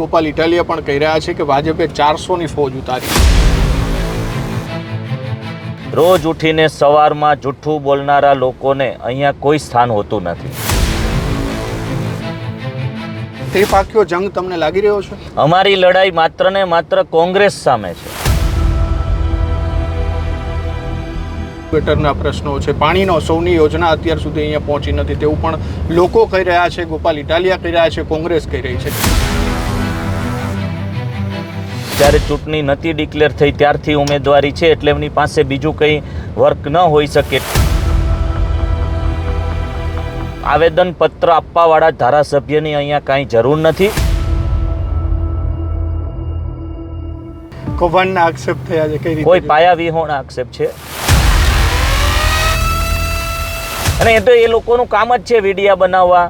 ગોપાલ ઇટાલિયા પણ કહી રહ્યા છે કે ભાજપે ચારસોની ફોજ ઉતારી. રોજ ઉઠીને સવારમાં જૂઠું બોલનારા લોકોને અહીંયા કોઈ સ્થાન હોતું નથી. તે પાક્યો જંગ તમને લાગી રહ્યો છે? અમારી લડાઈ માત્ર ને માત્ર કોંગ્રેસ સામે છે. ગટરના પ્રશ્નો છે. પાણીનો સૌની યોજના અત્યાર સુધી અહીંયા પહોંચી નથી તેવું પણ લોકો કહી રહ્યા છે ગોપાલ ઇટાલિયા કહી રહ્યા છે કોંગ્રેસ કહી રહી છે. જ્યારે ચૂંટણી નથી ડિક્લેર થઈ ત્યારથી ઉમેદવારી છે એટલે એમની પાસે બીજું કંઈ વર્ક ન હોઈ શકે. આવેદનપત્ર આપવાવાળા ધારાસભ્યની અહીંયા કાંઈ જરૂર નથી. કૌભાંડના આક્ષેપ થયા છે કઈ કોઈ પાયા વિહોણ આક્ષેપ છે? અને એ તો એ લોકોનું કામ જ છે વિડિયા બનાવવા.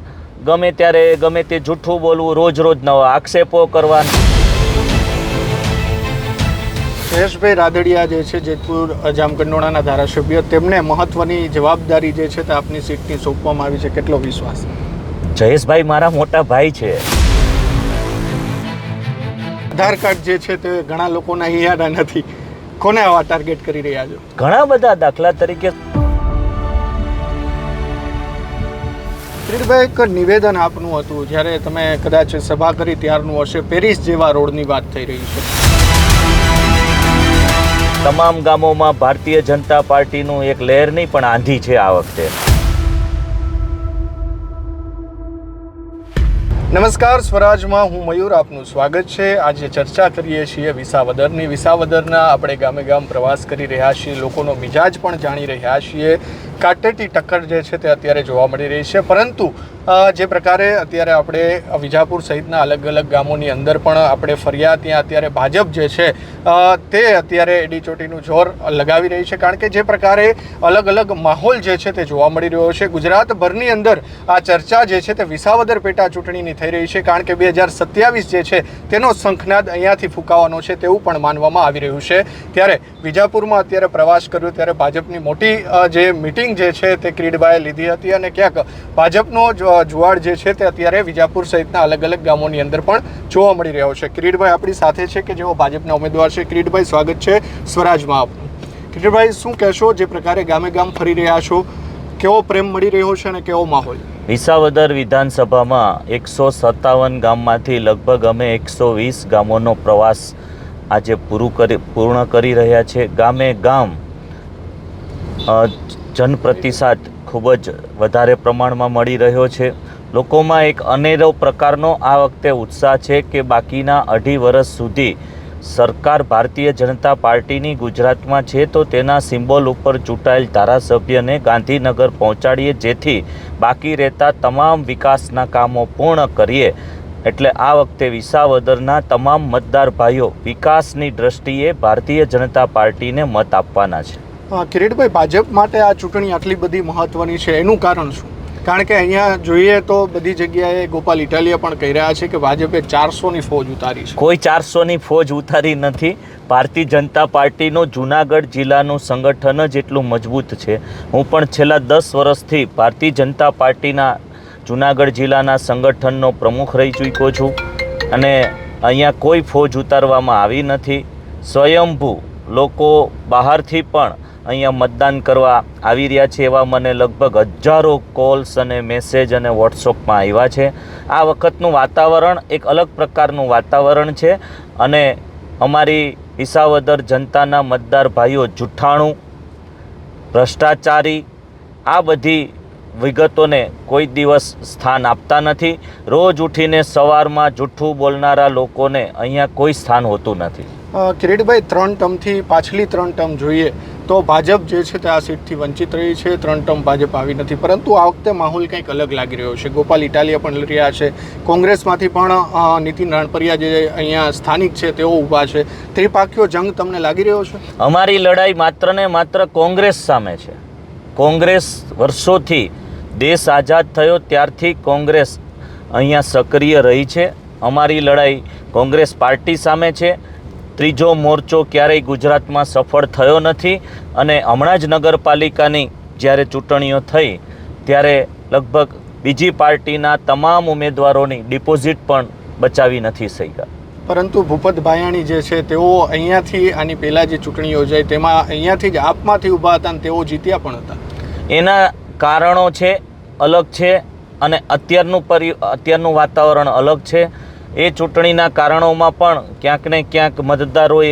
ગમે ત્યારે ગમે તે જૂઠું બોલવું રોજ રોજ નવા આક્ષેપો કરવા જયેશભાઈ રાદડિયા જે છે જેતપુર જામકંડોળાના ધારાસભ્ય તેમને મહત્વની જવાબદારી જે છે તે આપની સીટની સોંપવામાં આવી છે. કેટલો વિશ્વાસ? જયેશભાઈ મારા મોટા ભાઈ છે. આધાર કાર્ડ જે છે તે ઘણા લોકોના અહીંયા નથી. કોને આવા ટાર્ગેટ કરી રહ્યા છો? ઘણા બધા દાખલા તરીકે કિરીટભાઈ એક નિવેદન આપનું હતું જ્યારે તમે કદાચ સભા કરી ત્યારનું હશે પેરિસ જેવા રોડની વાત થઈ રહી છે. તમામ ગામોમાં ભારતીય જનતા પાર્ટીનું એક લહેરની પણ આંધી છે આ વખતે. નમસ્કાર, સ્વરાજમાં હું મયુર, આપનું સ્વાગત છે. આજે ચર્ચા કરીએ છીએ વિસાવદરની. વિસાવદરના આપણે ગામે ગામ પ્રવાસ કરી રહ્યા છીએ, લોકોનો મિજાજ પણ જાણી રહ્યા છીએ. કાટેટી ટક્કર જે છે તે અત્યારે જોવા મળી રહી છે. પરંતુ જે પ્રકારે અત્યારે આપણે વિજાપુર સહિતના અલગ અલગ ગામોની અંદર પણ આપણે ફર્યા, ત્યાં અત્યારે ભાજપ જે છે તે અત્યારે એડી ચોટીનું જોર લગાવી રહી છે. કારણ કે જે પ્રકારે અલગ અલગ માહોલ જે છે તે જોવા મળી રહ્યો છે. ગુજરાતભરની અંદર આ ચર્ચા જે છે તે વિસાવદર પેટા ચૂંટણીની થઈ રહી છે. કારણ કે બે હજાર સત્યાવીસ જે છે તેનો શંખનાદ અહીંયાથી ફૂંકાવાનો છે તેવું પણ માનવામાં આવી રહ્યું છે. ત્યારે વિજાપુરમાં અત્યારે પ્રવાસ કર્યો, ત્યારે ભાજપની મોટી જે મિટિંગ જે છે તે ક્રીડબાએ લીધી હતી અને ક્યાંક ભાજપનો જુવાડ જે છે તે અત્યારે વિજાપુર સહિતના અલગ અલગ ગામોની અંદર પણ જોવા મળી રહ્યો છે. ક્રીડભાઈ આપણી સાથે છે કે જેઓ ભાજપના ઉમેદવાર છે. ક્રીડભાઈ, સ્વાગત છે સ્વરાજમાં આપનું. ક્રીડભાઈ, શું કહેશો જે પ્રકારે ગામે ગામ ફરી રહ્યા છો? કેવો પ્રેમ મળી રહ્યો છે અને કેવો માહોલ? વિસાવદર વિધાનસભામાં એકસો સત્તાવન ગામમાંથી લગભગ અમે એકસો વીસ ગામોનો પ્રવાસ આજે પૂરું કરી, પૂર્ણ કરી રહ્યા છે. ગામે ગામ જનપ્રતિસાદ ખૂબ જ વધારે પ્રમાણમાં મળી રહ્યો છે. લોકોમાં એક અનેરો પ્રકારનો આ વખતે ઉત્સાહ છે કે બાકીના અઢી વર્ષ સુધી સરકાર ભારતીય જનતા પાર્ટીની ગુજરાતમાં છે તો તેના સિમ્બોલ ઉપર ચૂંટાયેલ ધારાસભ્યને ગાંધીનગર પહોંચાડીએ જેથી બાકી રહેતા તમામ વિકાસના કામો પૂર્ણ કરીએ. એટલે આ વખતે વિસાવદરના તમામ મતદાર ભાઈઓ વિકાસની દ્રષ્ટિએ ભારતીય જનતા પાર્ટીને મત આપવાના છે. કિરીટભાઈ, ભાજપ માટે આ ચૂંટણી આટલી બધી મહત્વની છે, એનું કારણ શું? કારણ કે અહીંયા જોઈએ તો બધી જગ્યાએ ગોપાલ ઇટાલિયા પણ કહી રહ્યા છે કે ભાજપે ચારસોની ફોજ ઉતારી છે. કોઈ ચારસોની ફોજ ઉતારી નથી. ભારતીય જનતા પાર્ટીનું જુનાગઢ જિલ્લાનું સંગઠન જ એટલું મજબૂત છે. હું પણ છેલ્લા દસ વર્ષથી ભારતીય જનતા પાર્ટીના જુનાગઢ જિલ્લાના સંગઠનનો પ્રમુખ રહી ચૂક્યો છું અને અહીંયા કોઈ ફોજ ઉતારવામાં આવી નથી. સ્વયંભૂ લોકો બહારથી પણ અહીંયા મતદાન કરવા આવી રહ્યા છે એવા મને લગભગ હજારો કોલ્સ અને મેસેજ અને વોટ્સઅપમાં આવ્યા છે. આ વખતનું વાતાવરણ એક અલગ પ્રકારનું વાતાવરણ છે અને અમારી વિસાવદર જનતાના મતદાર ભાઈઓ જુઠ્ઠાણું, ભ્રષ્ટાચારી, આ બધી વિગતોને કોઈ દિવસ સ્થાન આપતા નથી. રોજ ઉઠીને સવારમાં જુઠ્ઠું બોલનારા લોકોને અહીંયા કોઈ સ્થાન હોતું નથી. કિરીટભાઈ, ત્રણ ટર્મથી પાછલી ત્રણ ટર્મ જોઈએ. તો ભાજપ જે છે તે આ સીટથી વંચિત રહી છે. ત્રણ ટર્મ ભાજપ આવી નથી. પરંતુ આ વખતે માહોલ કંઈક અલગ લાગી રહ્યો છે. ગોપાલ ઇટાલિયા પણ રહ્યા છે. કોંગ્રેસમાંથી પણ નીતિન રાણપરિયા જે અહીંયા સ્થાનિક છે તેઓ ઊભા છે. ત્રિપાખીઓ જંગ તમને લાગી રહ્યો છે? અમારી લડાઈ માત્ર ને માત્ર કોંગ્રેસ સામે છે. કોંગ્રેસ વર્ષોથી દેશ આઝાદ થયો. ત્યારથી કોંગ્રેસ અહીંયા સક્રિય રહી છે. અમારી લડાઈ કોંગ્રેસ પાર્ટી સામે છે. ત્રીજો મોરચો ક્યારેય ગુજરાતમાં સફળ થયો નથી અને હમણાં જ નગરપાલિકાની જ્યારે ચૂંટણીઓ થઈ ત્યારે લગભગ બીજી પાર્ટીના તમામ ઉમેદવારોની ડિપોઝિટ પણ બચાવી નથી શક્યા. પરંતુ ભૂપત ભાયાણી જે છે તેઓ અહીંયાથી આની પહેલાં જે ચૂંટણી યોજાઈ તેમાં અહીંયાથી જ આપમાંથી ઊભા હતા અને તેઓ જીત્યા પણ હતા. એના કારણો છે અલગ છે અને અત્યારનું પરિ અત્યારનું વાતાવરણ અલગ છે. એ ચૂંટણીના કારણોમાં પણ ક્યાંક ને ક્યાંક મતદારોએ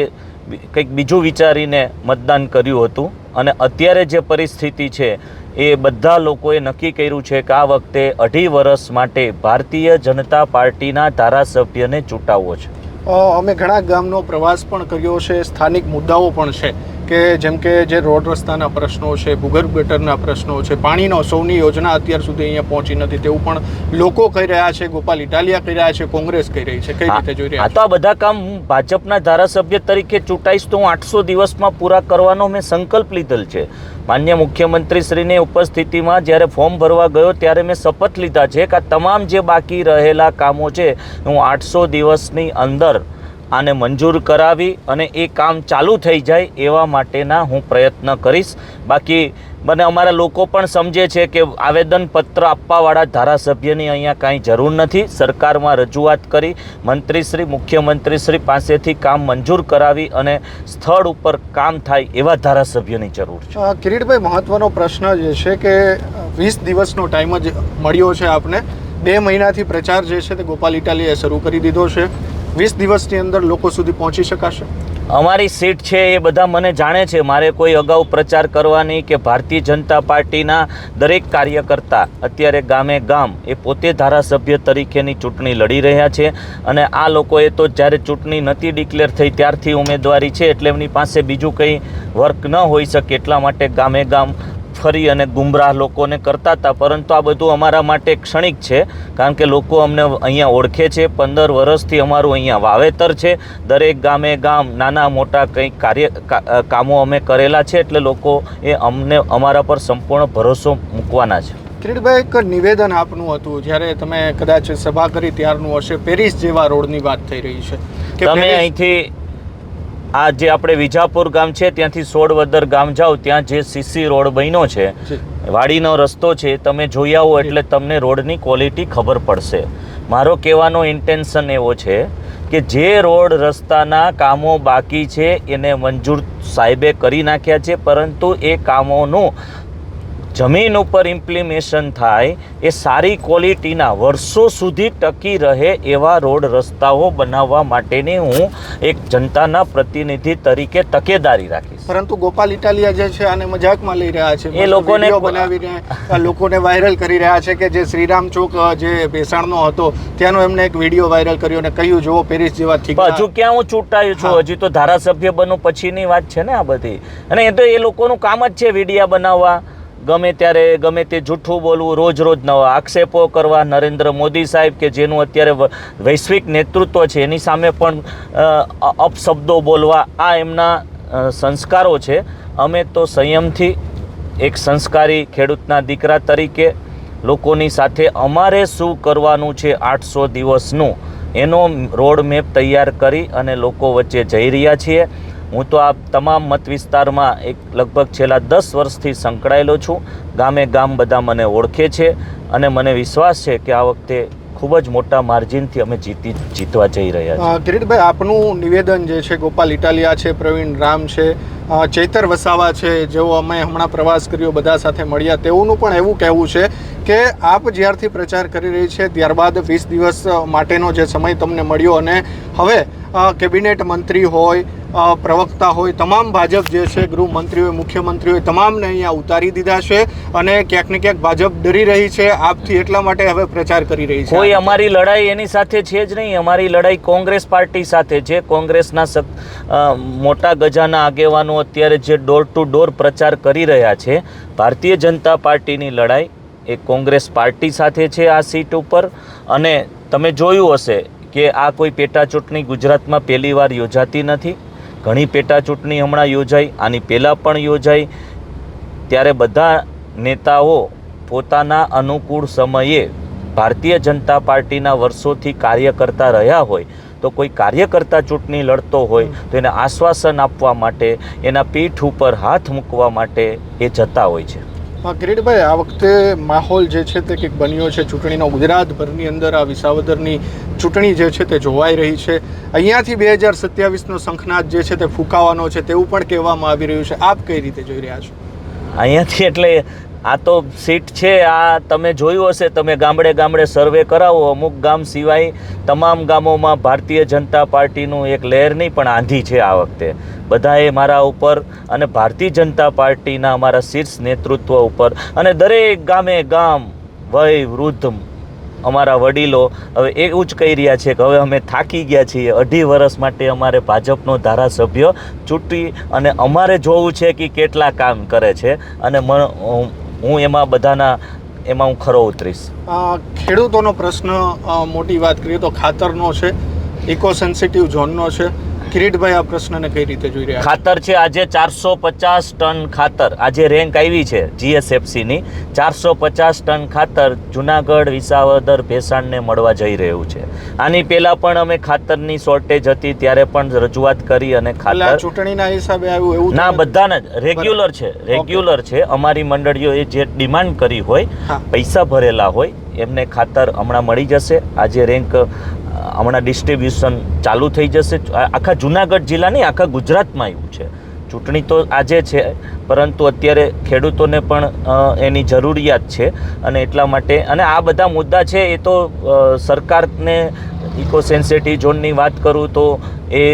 કંઈક બીજું વિચારીને મતદાન કર્યું હતું. અને અત્યારે જે પરિસ્થિતિ છે, એ બધા લોકોએ નક્કી કર્યું છે કે આ વખતે અઢી વર્ષ માટે ભારતીય જનતા પાર્ટીના ધારાસભ્યને ચૂંટાવવો છે. અમે ઘણા ગામનો પ્રવાસ પણ કર્યો છે, સ્થાનિક મુદ્દાઓ પણ છે. કે જેમ કે જે રોડ રસ્તાના પ્રશ્નો છે ભૂગર્ભ ગટરના પ્રશ્નો છે પાણીનો સૌની યોજના અત્યાર સુધી અહીંયા પહોંચી નથી તેવું પણ લોકો કહી રહ્યા છે ગોપાલ ઇટાલિયા કહી રહ્યા છે કોંગ્રેસ કહી રહી છે. કઈ રીતે જોઈ આ રહ્યા તો આ બધા કામ હું ભાજપના ધારાસભ્ય તરીકે ચૂંટાઈશ તો હું આઠસો દિવસમાં પૂરા કરવાનો મેં સંકલ્પ લીધેલ છે. માન્ય મુખ્યમંત્રી શ્રીની ઉપસ્થિતિમાં જ્યારે ફોર્મ ભરવા ગયો ત્યારે મેં શપથ લીધા છે કે આ તમામ જે બાકી રહેલા કામો છે હું આઠસો દિવસની અંદર આને મંજૂર કરાવી અને એ કામ ચાલુ થઈ જાય એવા માટેના હું પ્રયત્ન કરીશ. બાકી મને અમારા લોકો પણ સમજે છે કે આવેદનપત્ર આપવાવાળા ધારાસભ્યની અહીંયા કાંઈ જરૂર નથી. સરકારમાં રજૂઆત કરી મંત્રીશ્રી, મુખ્યમંત્રીશ્રી પાસેથી કામ મંજૂર કરાવી અને સ્થળ ઉપર કામ થાય એવા ધારાસભ્યની જરૂર છે. કિરીટભાઈ, મહત્વનો પ્રશ્ન જે છે કે, વીસ દિવસનો ટાઈમ જ મળ્યો છે આપને. બે મહિનાથી પ્રચાર જે છે તે ગોપાલ ઇટાલીએ શરૂ કરી દીધો છે. વીસ દિવસની અંદર લોકો સુધી પહોંચી શકાશે? અમારી સીટ છે એ બધા મને જાણે છે. મારે કોઈ અગાઉ પ્રચાર કરવાની કે ભારતીય જનતા પાર્ટીના દરેક કાર્યકર્તા અત્યારે ગામે ગામ એ પોતે ધારાસભ્ય તરીકેની ચૂંટણી લડી રહ્યા છે અને આ લોકોએ તો જ્યારે ચૂંટણી નથી ડિક્લેર થઈ ત્યારથી ઉમેદવારી છે એટલે એમની પાસે બીજું કંઈ વર્ક ન હોઈ શકે એટલા માટે ગામે ગામ ફરી અને ગુમરાહ લોકોને કરતા હતા. પરંતુ આ બધું અમારા માટે ક્ષણિક છે કારણ કે લોકો અમને અહીંયા ઓળખે છે. પંદર વર્ષથી અમારું અહીંયા વાવેતર છે. દરેક ગામે ગામ નાના મોટા કંઈક કાર્ય કામો અમે કરેલા છે એટલે લોકો એ અમને અમારા પર સંપૂર્ણ ભરોસો મૂકવાના છે. કિરીટભાઈ એક નિવેદન આપનું હતું. જ્યારે તમે કદાચ સભા કરી ત્યારનું હશે પેરિસ જેવા રોડની વાત થઈ રહી છે. તમે અહીંથી આ જે આપણે વિજાપુર ગામ છે ત્યાંથી સોડવદર ગામ જાઓ ત્યાં જે સીસી રોડ બન્યો છે વાડીનો રસ્તો છે તમે જોઈ આવો એટલે તમને રોડની ક્વોલિટી ખબર પડશે. મારો કહેવાનો ઇન્ટેન્શન એવો છે કે જે રોડ રસ્તાના કામો બાકી છે એને મંજૂર સાહેબે કરી નાખ્યા છે પરંતુ એ કામોનું જમીન ઉપર ઇમ્પ્લિમેશન થાય એ સારી ક્વોલિટીના વર્ષો સુધી ટકી રહે એવા રોડ રસ્તાઓ બનાવવા માટેની હું એક જનતાના પ્રતિનિધિ તરીકે તકેદારી રાખીશ. પરંતુ ગોપાલ ઇટાલિયા જે છે આને મજાકમાં લઈ રહ્યા છે એ લોકોને- વીડિયો બનાવી રહ્યા લોકોને વાયરલ કરી રહ્યા છે કે જે શ્રીરામ ચોક જે ભેસાણનો હતો ત્યાંનો એમને એક વીડિયો વાયરલ કર્યો અને કહ્યું જુઓ પેરિસ જેવા હજુ ક્યાં હું ચૂંટાયું છું. હજી તો ધારાસભ્ય બનું પછીની વાત છે ને આ બધી. અને એ તો એ લોકોનું કામ જ છે વિડીયા બનાવવા. ગમે ત્યારે ગમે તે જૂઠું બોલવું, રોજ રોજ નવા આક્ષેપો કરવા, નરેન્દ્ર મોદી સાહેબ કે જેનું અત્યારે વૈશ્વિક નેતૃત્વ છે, એની સામે પણ અપશબ્દો બોલવા, આ એમના સંસ્કારો છે. અમે તો સંયમથી એક સંસ્કારી ખેડૂતના દીકરા તરીકે લોકોની સાથે અમારે શું કરવાનું છે આઠસો દિવસનું, એનો રોડ મેપ તૈયાર કરી અને લોકો વચ્ચે જઈ રહ્યા છીએ. હું તો આ તમામ મત વિસ્તારમાં એક લગભગ છેલ્લા દસ વર્ષથી સંકળાયેલો છું. ગામે ગામ બધા મને ઓળખે છે અને મને વિશ્વાસ છે કે આ વખતે ખૂબ જ મોટા માર્જિનથી અમે જીતી જીતવા જઈ રહ્યા છીએ. કિરીટભાઈ, આપનું નિવેદન જે છે, ગોપાલ ઇટાલિયા છે, પ્રવીણ રામ છે ચેતર વસાવા છે, જેઓ અમે હમણાં પ્રવાસ કર્યો, બધા સાથે મળ્યા. તેઓનું પણ એવું કહેવું છે કે આપ જ્યારથી પ્રચાર કરી રહી છે, ત્યારબાદ વીસ દિવસ માટેનો જે સમય તમને મળ્યો અને હવે કેબિનેટ મંત્રી હોય પ્રવક્તા હોય, તમામ ભાજપ જે છે ગૃહમંત્રી હોય મુખ્યમંત્રી હોય તમામને અહીંયા ઉતારી દીધા છે અને ક્યાંક ને ક્યાંક ભાજપ ડરી રહી છે. આપથી એટલા માટે હવે પ્રચાર કરી રહી છે. કોઈ અમારી લડાઈ એની સાથે છે જ નહીં. અમારી લડાઈ કોંગ્રેસ પાર્ટી સાથે છે. કોંગ્રેસના મોટા ગજાના આગેવાનો અત્યારે જે ડોર ટુ ડોર પ્રચાર કરી રહ્યા છે, ભારતીય જનતા પાર્ટીની લડાઈ એ કોંગ્રેસ પાર્ટી સાથે છે આ સીટ ઉપર. અને તમે જોયું હશે કે આ કોઈ પેટા ચૂંટણી ગુજરાતમાં પહેલીવાર યોજાતી નથી. ઘણી પેટા ચૂંટણી હમણાં યોજાઈ આની પહેલાં પણ યોજાઈ. ત્યારે બધા નેતાઓ પોતાના અનુકૂળ સમયે ભારતીય જનતા પાર્ટીના વર્ષોથી કાર્ય કરતા રહ્યા હોય તો કોઈ કાર્યકર્તા ચૂંટણી લડતો હોય તો એને આશ્વાસન આપવા માટે એના પીઠ ઉપર હાથ મૂકવા માટે એ જતા હોય છે. કિરીટભાઈ, આ વખતે માહોલ જે છે તે કંઈક બન્યો છે? ચૂંટણીનો ગુજરાતભરની અંદર આ વિસાવદરની ચૂંટણી જે છે તે જોવાઈ રહી છે. અહીંયાથી બે હજાર સત્યાવીસનો શંખનાદ જે છે તે ફૂંકાવાનો છે, તેવું પણ કહેવામાં આવી રહ્યું છે. આપ કઈ રીતે જોઈ રહ્યા છો? અહીંયાથી એટલે આ તો સીટ છે, આ તમે જોયું હશે, તમે ગામડે ગામડે સર્વે કરાવો. અમુક ગામ સિવાય તમામ ગામોમાં ભારતીય જનતા પાર્ટીનું એક લહેર નહીં, પણ આંધી છે આ વખતે. બધાએ મારા ઉપર અને ભારતીય જનતા પાર્ટીના અમારા શીર્ષ નેતૃત્વ ઉપર અને દરેક ગામે ગામ વય વૃદ્ધ અમારા વડીલો હવે એવું જ કહી રહ્યા છે કે હવે અમે થાકી ગયા છીએ. અઢી વર્ષ માટે અમારે ભાજપનો ધારાસભ્ય ચૂંટી અને અમારે જોવું છે કે કેટલા કામ કરે છે. અને હું એમાં બધાના, એમાં હું ખરો ઉતરીશ. ખેડૂતોનો પ્રશ્ન મોટી વાત કરીએ તો ખાતરનો છે ઇકો સેન્સિટિવ ઝોનનો છે. કિરીટભાઈ આ પ્રશ્નને કઈ રીતે જોઈ રહ્યા ખાતર છે આજે ચારસો પચાસ ટન ખાતર. આજે રેન્ક આવી છે જીએસએફસીની. ચારસો પચાસ ટન ખાતર જુનાગઢ વિસાવદર ભેસાણને મળવા જઈ રહ્યું છે. આની પહેલાં પણ અમે ખાતરની શોર્ટેજ હતી ત્યારે પણ રજૂઆત કરી અને ખાતર ચૂંટણીના હિસાબે આવ્યું એવું ના બધાને રેગ્યુલર છે. રેગ્યુલર છે. અમારી મંડળીઓએ જે ડિમાન્ડ કરી હોય પૈસા ભરેલા હોય એમને ખાતર હમણાં મળી જશે. આજે રેન્ક હમણાં ડિસ્ટ્રીબ્યુશન ચાલુ થઈ જશે. આખા જુનાગઢ જિલ્લાની આખા ગુજરાતમાં આવ્યું છે. ચૂંટણી તો આજે છે, પરંતુ અત્યારે ખેડૂતોને પણ એની જરૂરિયાત છે અને એટલા માટે, અને આ બધા મુદ્દા છે, એ તો સરકારને ઇકો સેન્સિટિવ ઝોનની વાત કરું તો એ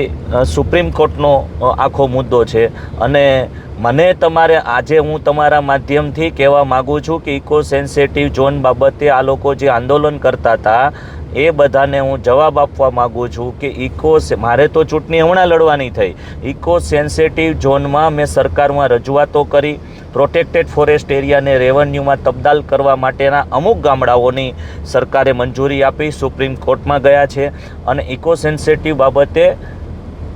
સુપ્રીમ કોર્ટનો આખો મુદ્દો છે. અને મને તમારે, આજે હું તમારા માધ્યમથી કહેવા માગું છું કે ઇકો સેન્સિટિવ ઝોન બાબતે આ લોકો જે આંદોલન કરતા હતા એ બધાને હું જવાબ આપવા માગું છું કે ઇકો મારે તો ચૂંટણી હમણાં લડવાની થઈ. ઇકો સેન્સિટિવ ઝોનમાં મેં સરકારમાં રજૂઆતો કરી. પ્રોટેક્ટેડ ફોરેસ્ટ એરિયાને રેવન્યુમાં તબદાલ કરવા માટેના અમુક ગામડાઓની સરકારે મંજૂરી આપી, સુપ્રીમ કોર્ટમાં ગયા છે. અને ઇકો સેન્સિટિવ બાબતે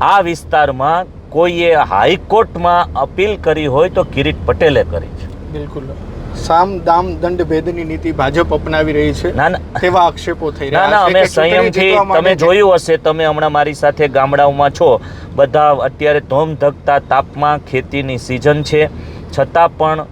આ વિસ્તારમાં કોઈએ હાઈકોર્ટમાં અપીલ કરી હોય તો કિરીટ પટેલે કરી છે. બિલકુલ. સામ દામ દંડ ભેદની નીતિ ભાજપ અપનાવી રહી છે ના ના. તેવા આક્ષેપો થઈ રહ્યા ના અમે સંયમથી તમે જોયું હશે તમે હમણાં મારી સાથે ગામડાઓમાં છો. બધા અત્યારે ધોમ ધકતા તાપમાં ખેતીની સિઝન છે. છતાં પણ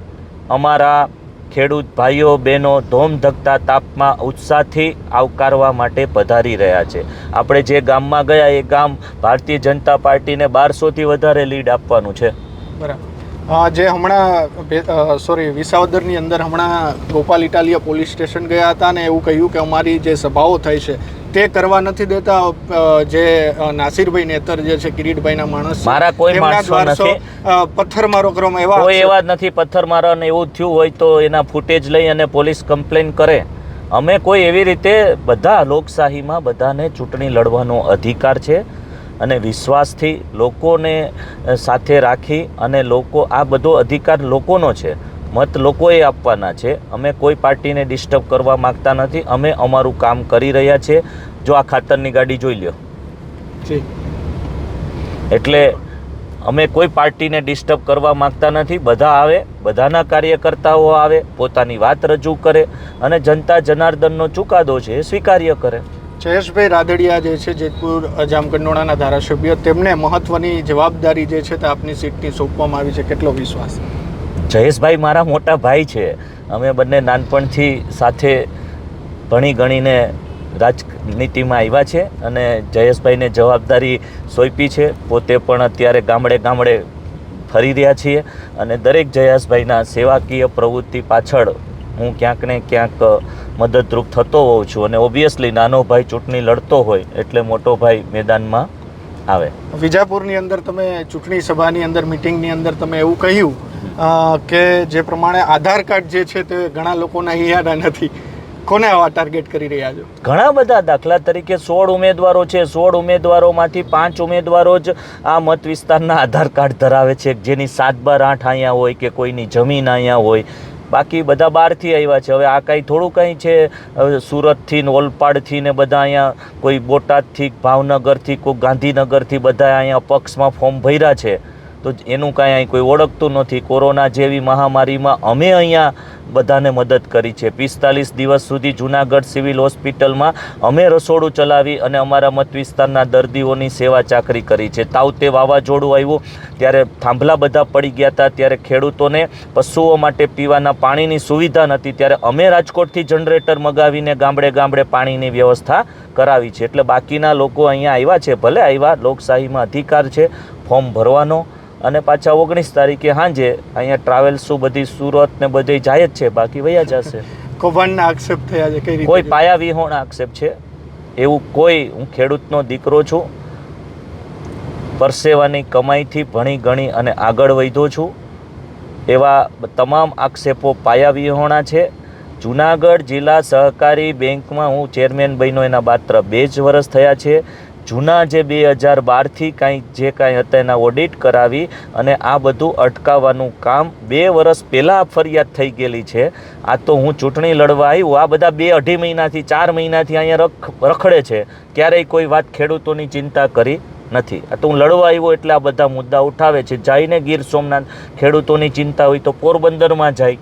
અમારા ખેડૂત ભાઈઓ બહેનો ધોમ ધકતા તાપમાં ઉત્સાહથી આવકારવા માટે પધારી રહ્યા છે. આપણે જે ગામમાં ગયા એ ગામ ભારતીય જનતા પાર્ટીને બારસોથી વધારે લીડ આપવાનું છે. બરાબર. જે હમણાં સોરી વિસાવદરની અંદર હમણાં ગોપાલ ઇટાલિયા પોલીસ સ્ટેશન ગયા હતા અને એવું કહ્યું કે અમારી જે સભાઓ થઈ છે તે કરવા નથી દેતા જે નાસિરભાઈ નેતર જે છે કિરીટભાઈના માણસ મારા કોઈ માણસો નથી. પથ્થરમારો કરવામાં એવા કોઈ એવા જ નથી પથ્થરમારો ને એવું થયું હોય તો એના ફૂટેજ લઈ અને પોલીસ કમ્પ્લેન કરે. અમે કોઈ એવી રીતે બધા લોકશાહીમાં બધાને ચૂંટણી લડવાનો અધિકાર છે. અને વિશ્વાસથી લોકોને સાથે રાખી અને લોકો આ બધો અધિકાર લોકોનો છે. મત લોકોએ આપવાના છે. અમે કોઈ પાર્ટીને ડિસ્ટર્બ કરવા માગતા નથી. અમે અમારું કામ કરી રહ્યા છે. જો આ ખાતરની ગાડી જોઈ લ્યો. એટલે અમે કોઈ પાર્ટીને ડિસ્ટર્બ કરવા માંગતા નથી. બધા આવે બધાના કાર્યકર્તાઓ આવે પોતાની વાત રજૂ કરે અને જનતા જનાર્દનનો ચુકાદો છે એ સ્વીકાર્ય કરે. જયેશભાઈ રાદડિયા જે છે, જેતપુર જામકંડોળાના ધારાસભ્ય, તેમને મહત્વની જવાબદારી જે છે તે આપની સીટની સોંપવામાં આવી છે. કેટલો વિશ્વાસ? જયેશભાઈ મારા મોટા ભાઈ છે. અમે બંને નાનપણથી સાથે ભણી ગણીને રાજનીતિમાં આવ્યા છે અને જયેશભાઈને જવાબદારી સોંપી છે. પોતે પણ અત્યારે ગામડે ગામડે ફરી રહ્યા છીએ અને દરેક જયેશભાઈના સેવાકીય પ્રવૃત્તિ પાછળ હું ક્યાંક ને ક્યાંક મદદરૂપ થતો હોઉં છું અને ઓબ્વિયસલી નાનો ભાઈ ચૂંટણી લડતો હોય એટલે મોટો ભાઈ મેદાનમાં આવે. વિજાપુરની અંદર તમે ચૂંટણી સભાની અંદર મિટિંગની અંદર તમે એવું કહ્યું કે જે પ્રમાણે આધાર કાર્ડ જે છે તે ઘણા લોકોના અહીંયા નથી. કોને આવા ટાર્ગેટ કરી રહ્યા છો? ઘણા બધા દાખલા તરીકે સોળ ઉમેદવારો છે. સોળ ઉમેદવારોમાંથી પાંચ ઉમેદવારો જ આ મત વિસ્તારના આધાર કાર્ડ ધરાવે છે. જેની સાત બાર આઠ અહીંયા હોય કે કોઈની જમીન અહીંયા હોય. બાકી બધા બહારથી આવ્યા છે. હવે આ કાંઈ થોડું કંઈ છે સુરતથી ને ઓલપાડથી ને બધા અહીંયા કોઈ બોટાદથી, ભાવનગરથી, કોઈ ગાંધીનગરથી બધા અહીંયા પક્ષમાં ફોર્મ ભર્યા છે. તો એનું કાંઈ અહીં કોઈ ઓળખતું નથી. કોરોના જેવી મહામારીમાં અમે અહીંયા બધાને મદદ કરી છે. પિસ્તાલીસ દિવસ સુધી જુનાગઢ સિવિલ હોસ્પિટલમાં અમે રસોડું ચલાવી અને અમારા મત વિસ્તારના દર્દીઓની સેવા ચાકરી કરી છે. તાવતે વાવાઝોડું આવ્યું, ત્યારે થાંભલા બધા પડી ગયા હતા. ત્યારે ખેડૂતોને પશુઓ માટે પીવાના પાણીની સુવિધા નથી ત્યારે અમે રાજકોટથી જનરેટર મગાવીને ગામડે ગામડે પાણીની વ્યવસ્થા કરાવી છે. એટલે બાકીના લોકો અહીંયા આવ્યા છે. ભલે આવ્યા, લોકશાહીમાં અધિકાર છે. ફોર્મ ભરવાનો અને પાછા ઓગણીસ તારીખે સાંજે અહીંયા ટ્રાવેલ્સું બધી સુરત ને બધી જાય જ છે બાકી વયા જશે. કૌભાંડના આક્ષેપ થયા છે કઈ કોઈ પાયા વિહોણ આક્ષેપ છે? એવું કોઈ હું ખેડૂતનો દીકરો છું પરસેવાની કમાઈથી ભણી ગણી અને આગળ વધ્યો છું. એવા તમામ આક્ષેપો પાયા વિહોણા છે. જુનાગઢ જિલ્લા સહકારી બેંકમાં હું ચેરમેન બન્યો એના માત્ર બે જ વર્ષ થયા છે. જૂના જે બે હજાર બારથી કાંઈ જે કાંઈ હતા એના ઓડિટ કરાવી અને આ બધું અટકાવવાનું કામ બે વર્ષ પહેલાં ફરિયાદ થઈ ગયેલી છે. આ તો હું ચૂંટણી લડવા આવ્યું આ બધા બે અઢી મહિનાથી ચાર મહિનાથી અહીંયા રખ રખડે છે. ક્યારેય કોઈ વાત ખેડૂતોની ચિંતા કરી નથી. આ તો હું લડવા આવ્યો એટલે આ બધા મુદ્દા ઉઠાવે છે. જઈને ગીર સોમનાથ ખેડૂતોની ચિંતા હોય તો પોરબંદરમાં જાય.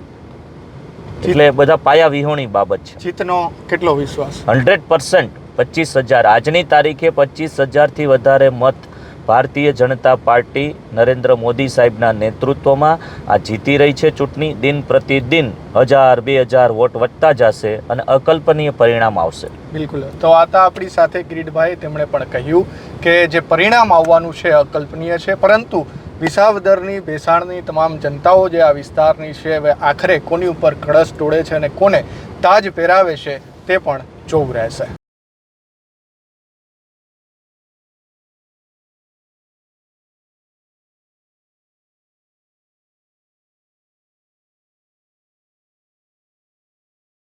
એટલે બધા પાયા વિહોણી બાબત છે. જીતનો કેટલો વિશ્વાસ? Hundred percent. પચીસ હજાર. આજની તારીખે પચીસ હજારથી વધારે મત ભારતીય જનતા પાર્ટી નરેન્દ્ર મોદી સાહેબના નેતૃત્વમાં આ જીતી રહી છે ચૂંટણી. દિન પ્રતિદિન હજાર, બે હજાર વોટ વધતા જશે અને અકલ્પનીય પરિણામ આવશે. બિલકુલ. તો આ તો આપણી સાથે કિરીટભાઈ તેમણે પણ કહ્યું કે જે પરિણામ આવવાનું છે અકલ્પનીય છે, પરંતુ વિસાવદરની, ભેસાણની તમામ જનતાઓ જે આ વિસ્તારની છે, હવે આખરે કોની ઉપર કળશ તોડે છે અને કોને તાજ પહેરાવે છે તે પણ જોવું રહેશે.